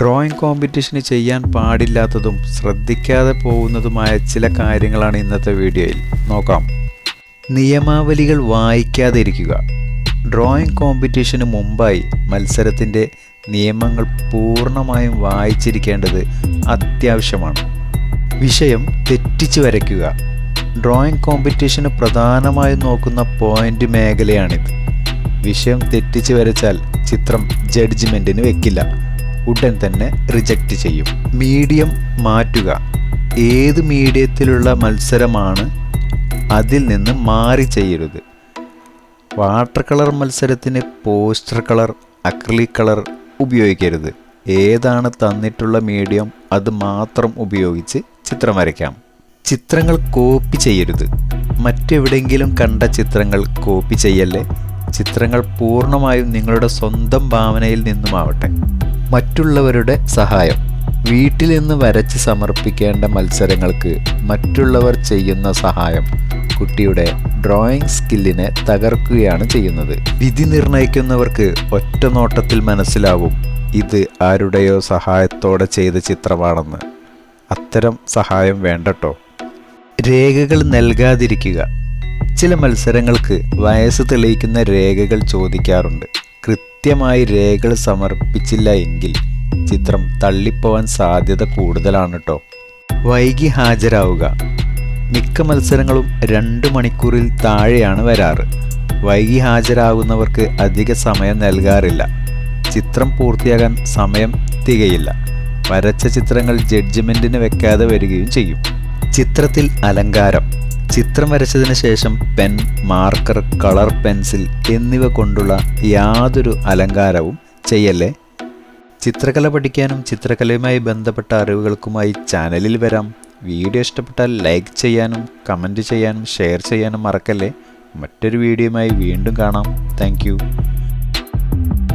Drawing കോമ്പറ്റീഷന് ചെയ്യാൻ പാടില്ലാത്തതും ശ്രദ്ധിക്കാതെ പോകുന്നതുമായ ചില കാര്യങ്ങളാണ് ഇന്നത്തെ വീഡിയോയിൽ. നോക്കാം. നിയമാവലികൾ വായിക്കാതെ ഇരിക്കുക ഡ്രോയിങ് കോമ്പറ്റീഷന് മുമ്പായി മത്സരത്തിന്റെ നിയമങ്ങൾ പൂർണമായും വായിച്ചിരിക്കേണ്ടത് അത്യാവശ്യമാണ്. വിഷയം തെറ്റിച്ച് വരയ്ക്കുക. ഡ്രോയിങ് കോമ്പറ്റീഷന് പ്രധാനമായും നോക്കുന്ന പോയിന്റ് മേഖലയാണിത്. വിഷയം തെറ്റിച്ച് വരച്ചാൽ ചിത്രം ജഡ്ജ്മെന്റിന് വെക്കില്ല. ഉടൻ തന്നെ റിജക്റ്റ് ചെയ്യും. മീഡിയം മാറ്റുക. ഏത് മീഡിയത്തിലുള്ള മത്സരമാണ് അതിൽ നിന്ന് മാറി ചെയ്യരുത്. വാട്ടർ കളർ മത്സരത്തിന് പോസ്റ്റർ കളർ അക്രിലിക് കളർ ഉപയോഗിക്കരുത്. ഏതാണ് തന്നിട്ടുള്ള മീഡിയം അത് മാത്രം ഉപയോഗിച്ച് ചിത്രം വരയ്ക്കാം. ചിത്രങ്ങൾ കോപ്പി ചെയ്യരുത്. മറ്റെവിടെയെങ്കിലും കണ്ട ചിത്രങ്ങൾ കോപ്പി ചെയ്യല്ലേ? ചിത്രങ്ങൾ പൂർണമായും നിങ്ങളുടെ സ്വന്തം ഭാവനയിൽ നിന്നുമാവട്ടെ. മറ്റുള്ളവരുടെ സഹായം. വീട്ടിൽ നിന്ന് വരച്ച് സമർപ്പിക്കേണ്ട മത്സരങ്ങൾക്ക് മറ്റുള്ളവർ ചെയ്യുന്ന സഹായം കുട്ടിയുടെ ഡ്രോയിങ് സ്കില്ലിനെ തകർക്കുകയാണ് ചെയ്യുന്നത്. വിധി നിർണയിക്കുന്നവർക്ക് ഒറ്റ നോട്ടത്തിൽ മനസ്സിലാവും ഇത് ആരുടെയോ സഹായത്തോടെ ചെയ്ത ചിത്രമാണെന്ന്. അത്തരം സഹായം വേണ്ടട്ടോ. രേഖകൾ നൽകാതിരിക്കുക. ചില മത്സരങ്ങൾക്ക് വയസ്സ് തെളിയിക്കുന്ന രേഖകൾ ചോദിക്കാറുണ്ട്. കൃത്യമായി രേഖകൾ സമർപ്പിച്ചില്ല എങ്കിൽ ചിത്രം തള്ളിപ്പോവാൻ സാധ്യത കൂടുതലാണ് കേട്ടോ വൈകി ഹാജരാവുക. മിക്ക മത്സരങ്ങളും രണ്ട് മണിക്കൂറിൽ താഴെയാണ് വരാറ്. വൈകി ഹാജരാകുന്നവർക്ക് അധിക സമയം നൽകാറില്ല. ചിത്രം പൂർത്തിയാകാൻ സമയം തികയില്ല. വരച്ച ചിത്രങ്ങൾ ജഡ്ജ്മെന്റിന് വെക്കാതെ വരികയും ചെയ്യും. ചിത്രത്തിൽ അലങ്കാരം. ചിത്രം വരച്ചതിന് ശേഷം പെൻ മാർക്കർ കളർ പെൻസിൽ എന്നിവ കൊണ്ടുള്ള യാതൊരു അലങ്കാരവും ചെയ്യല്ലേ? ചിത്രകല പഠിക്കാനും ചിത്രകലയുമായി ബന്ധപ്പെട്ട അറിവുകൾക്കുമായി ചാനലിൽ വരാം. വീഡിയോ ഇഷ്ടപ്പെട്ടാൽ ലൈക്ക് ചെയ്യാനും കമന്റ് ചെയ്യാനും ഷെയർ ചെയ്യാനും മറക്കല്ലേ? മറ്റൊരു വീഡിയോയുമായി വീണ്ടും കാണാം. താങ്ക്